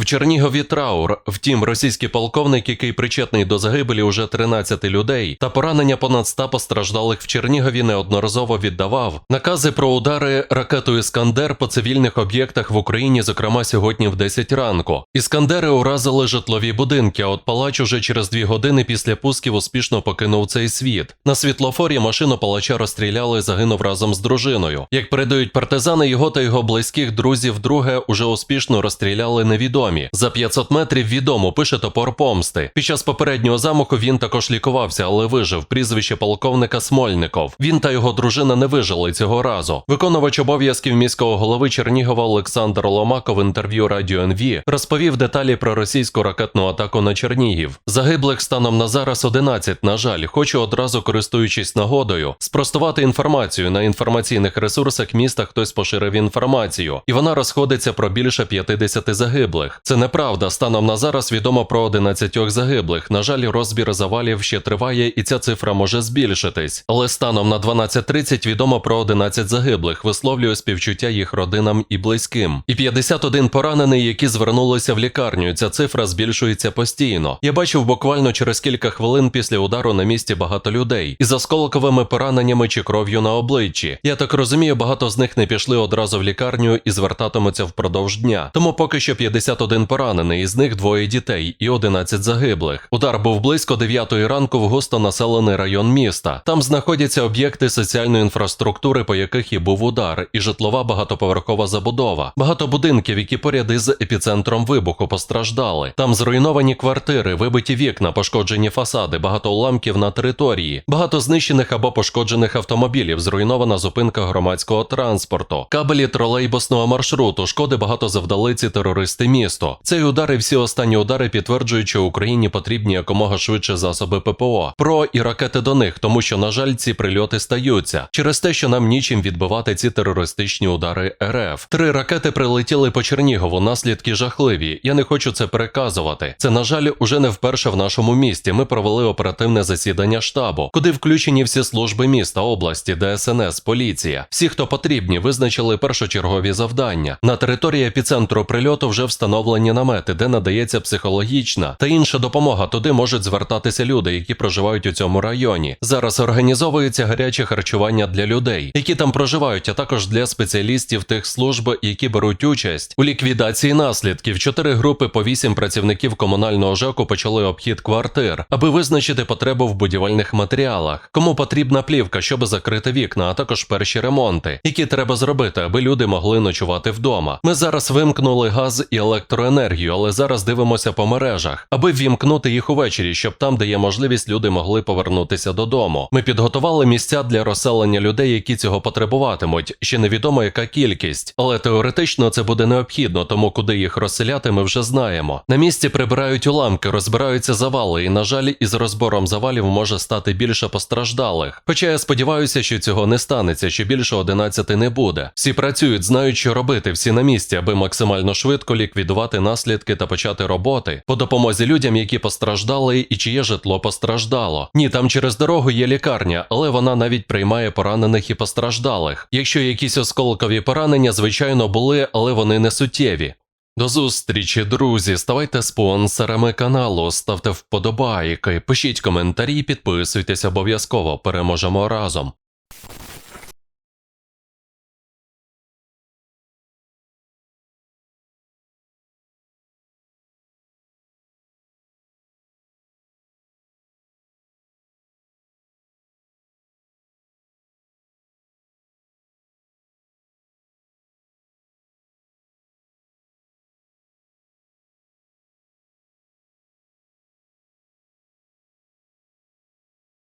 В Чернігові траур. Втім, російський полковник, який причетний до загибелі уже 13 людей, та поранення понад 100 постраждалих в Чернігові, неодноразово віддавав накази про удари ракетою Іскандер по цивільних об'єктах в Україні, зокрема сьогодні в 10 ранку. Іскандери уразили житлові будинки, а от палач уже через дві години після пусків успішно покинув цей світ. На світлофорі машину палача розстріляли і загинув разом з дружиною. Як передають партизани, його та його близьких друзів друге уже успішно розстріляли невідомі. За 500 метрів відомо пише топор помсти. Під час попереднього замаху він також лікувався, але вижив прізвище полковника Смольников. Він та його дружина не вижили цього разу. Виконувач обов'язків міського голови Чернігова Олександр Ломаков в інтерв'ю Радіо НВ розповів деталі про російську ракетну атаку на Чернігів. Загиблих станом на зараз 11, На жаль, хочу одразу користуючись нагодою, спростувати інформацію на інформаційних ресурсах міста. Хтось поширив інформацію, і вона розходиться про більше 50 загиблих. Це неправда. Станом на зараз відомо про 11 загиблих. На жаль, розбір завалів ще триває, і ця цифра може збільшитись. Але станом на 12.30 відомо про 11 загиблих. Висловлюю співчуття їх родинам і близьким. І 51 поранений, які звернулися в лікарню. Ця цифра збільшується постійно. Я бачив буквально через кілька хвилин після удару на місці багато людей із осколковими пораненнями чи кров'ю на обличчі. Я так розумію, багато з них не пішли одразу в лікарню і звертатимуться впродовж дня. Тому поки що 51 поранений, із них двоє дітей і 11 загиблих. Удар був близько 9 ранку в густо населений район міста. Там знаходяться об'єкти соціальної інфраструктури, по яких і був удар, і житлова багатоповерхова забудова. Багато будинків, які поряд із епіцентром вибуху постраждали. Там зруйновані квартири, вибиті вікна, пошкоджені фасади, багато уламків на території, багато знищених або пошкоджених автомобілів, зруйнована зупинка громадського транспорту, кабелі тролейбусного маршруту, шкоди багато завдали ці терористи місто. Цей удар і всі останні удари підтверджують, що Україні потрібні якомога швидше засоби ППО, ПРО і ракети до них, тому що, на жаль, ці прильоти стаються через те, що нам нічим відбивати ці терористичні удари РФ. Три ракети прилетіли по Чернігову, наслідки жахливі. Я не хочу це переказувати. Це, на жаль, уже не вперше в нашому місті. Ми провели оперативне засідання штабу, куди включені всі служби міста, області, ДСНС, поліція. Всі, хто потрібні, визначили першочергові завдання. На території епіцентру прильоту вже встановлені намети, де надається психологічна та інша допомога. Туди можуть звертатися люди, які проживають у цьому районі. Зараз організовується гаряче харчування для людей, які там проживають, а також для спеціалістів тих служб, які беруть участь у ліквідації наслідків. Чотири групи по вісім працівників комунального ЖЕКу почали обхід квартир, аби визначити потребу в будівельних матеріалах. Кому потрібна плівка, щоб закрити вікна, а також перші ремонти, які треба зробити, аби люди могли ночувати вдома. Ми зараз вимкнули газ і електроенергію, але зараз дивимося по мережах, аби ввімкнути їх увечері, щоб там, де є можливість, люди могли повернутися додому. Ми підготували місця для розселення людей, які цього потребуватимуть. Ще невідомо яка кількість, але теоретично це буде необхідно, тому куди їх розселяти, ми вже знаємо. На місці прибирають уламки, розбираються завали, і на жаль, із розбором завалів може стати більше постраждалих. Хоча я сподіваюся, що цього не станеться, що більше 11 не буде. Всі працюють, знають, що робити, всі на місці, аби максимально швидко ліквідувати наслідки та почати роботи по допомозі людям, які постраждали і чиє житло постраждало. Ні, там через дорогу є лікарня, але вона навіть приймає поранених і постраждалих. Якщо якісь осколкові поранення, звичайно, були, але вони не суттєві. До зустрічі, друзі. Ставайте спонсорами каналу, ставте вподобайки, пишіть коментарі, підписуйтесь обов'язково. Переможемо разом.